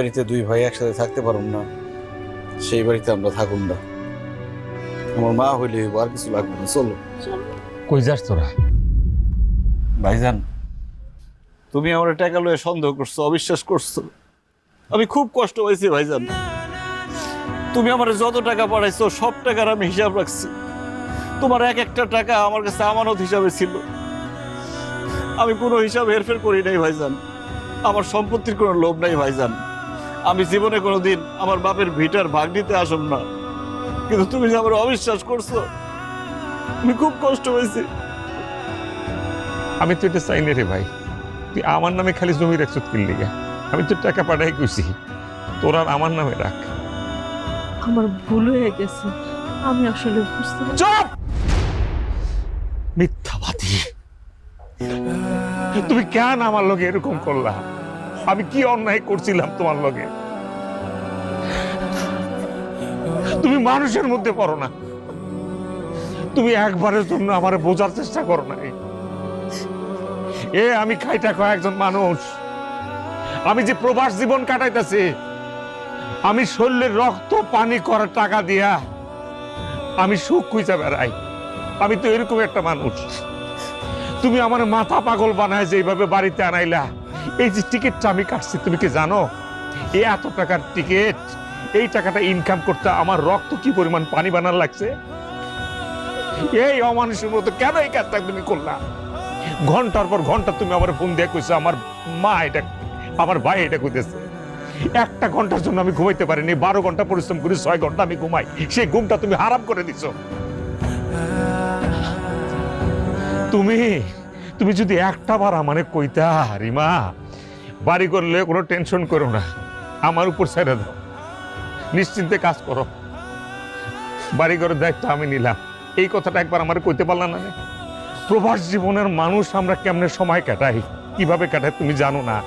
বাড়িতে দুই ভাই একসাথে থাকতে পারুম না সেই বাড়িতে আমরা থাকুন না। আমার মা হইলে আর কিছু লাগবে না। চলো। কই যাস তোরা? ভাইজান তুমি আমার টাকা লয়ে সন্দেহ করছ অবিশ্বাস করছ। আমি খুব কষ্ট হয়েছি ভাইজান। তুমি আমার যত টাকা পাঠাইছো সব টাকার আমি হিসাব রাখছি। তোমার এক একটা টাকা আমার কাছে আমানত হিসাবে ছিল। আমি কোনো হিসাব হেরফের করি নাই ভাইজান। আমার সম্পত্তির কোনো লোভ নাই ভাইজান। আমি জীবনে কোনো দিন আমার বাপের ভিটার ভাগ নিতে আসব না। কিন্তু তুমি যে আমার অবিশ্বাস করছ আমি খুব কষ্ট হয়েছি আমি তো এটা চাই না রে ভাই। তুই আমার নামে খালি জমি রাখছ কিনলি গা আমি তো টাকা পাঠাই কইছি। তোর আর আমার নামে রাখ। আমার ভুল হয়ে গেছে। আমি আসলে বুঝতে চুপ! মিথ্যাবাদী। তুমি কেন আমার লগে এরকম করলা? আমি কি অন্যায় করছিলাম তোমার লগে? তুমি মানুষের মধ্যে পড়ো না। তুমি একবারের জন্য আমার বোঝার চেষ্টা করো না এ, আমি খাইটা খাওয়া একজন মানুষ। আমি যে প্রবাস জীবন কাটাইতেছি, আমি শরীরের রক্ত, পানি করার টাকা দিয়া আমি সুখ খুঁজে বেড়াই। আমি তো এরকম একটা মানুষ। তুমি আমার মাথা পাগল বানায় যেভাবে বাড়িতে আনাইলা। এই যে টিকিটটা আমি কাটছি, তুমি কি জানো? এই এত টাকার টিকিট এই টাকাটা ইনকাম করতে আমার রক্ত কি পরিমাণ পানি বানার লাগছে? এই অমানুষের মতো কেন এই কাজটা তুমি করলা? ঘণ্টার পর ঘণ্টা তুমি আমার ফোন দিয়ে কইছো, আমার মা এটা আমার ভাই এটা কইতেছে। একটা ঘণ্টার জন্য আমি ঘুমাইতে পারিনি, বারো ঘণ্টা পরিশ্রম করি, ছয় ঘণ্টা আমি ঘুমাই। সেই ঘুমটা তুমি হারাম করে দিছো। তুমি তুমি যদি একটা বার আমারে কইতা রিমা বাড়ি করলে কোনো টেনশন করো না। আমার উপর ছেড়ে দাও। নিশ্চিন্তে কাজ করো। বাড়ি ঘরের দায়িত্ব আমি নিলাম। এই কথাটা একবার আমার কইতে পারলাম না? প্রবাস জীবনের মানুষ আমরা কেমনে সময় কাটাই? কীভাবে কাটাই তুমি জানো না।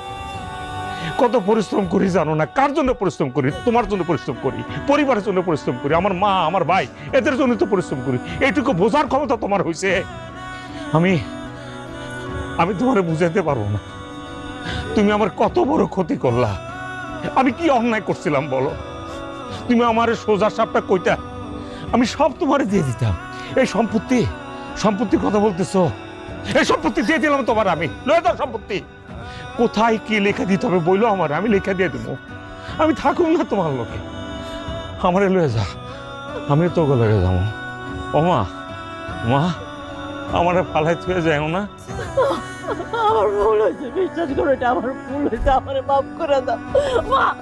কত পরিশ্রম করি জানো না। কার জন্য পরিশ্রম করি? তোমার জন্য পরিশ্রম করি। পরিবারের জন্য পরিশ্রম করি। আমার মা, আমার ভাই, এদের জন্য তো পরিশ্রম করি। এইটুকু বোঝার ক্ষমতা তোমার হয়েছে আমি আমি তোমারে বুঝাইতে পারব না। তুমি আমার কত বড় ক্ষতি করলা। আমি কি অন্যায় করছিলাম বলো? তুমি আমার সোজা সাপটা কইতা। আমি সব তোমারে দিয়ে দিতাম। এই সম্পত্তি, সম্পত্তির কথা বলতেছো? এই সম্পত্তি দিয়ে দিলাম তোমার আমি। লয়ে দাও সম্পত্তি। কোথায় কি লেখা দিতে হবে বইলো আমার, আমি লেখা দিয়ে দেবো। আমি থাকুম না তোমার লোকে। আমারে লয়ে যা। আমি তো লয়ে যাব। ও মা মা, আমারে ফালাই থুয়ে যায় না। আমার ভুল হয়েছে, বিশ্বাস করো আমার ভুল হয়েছে, আমার মাফ করে দাও। মা!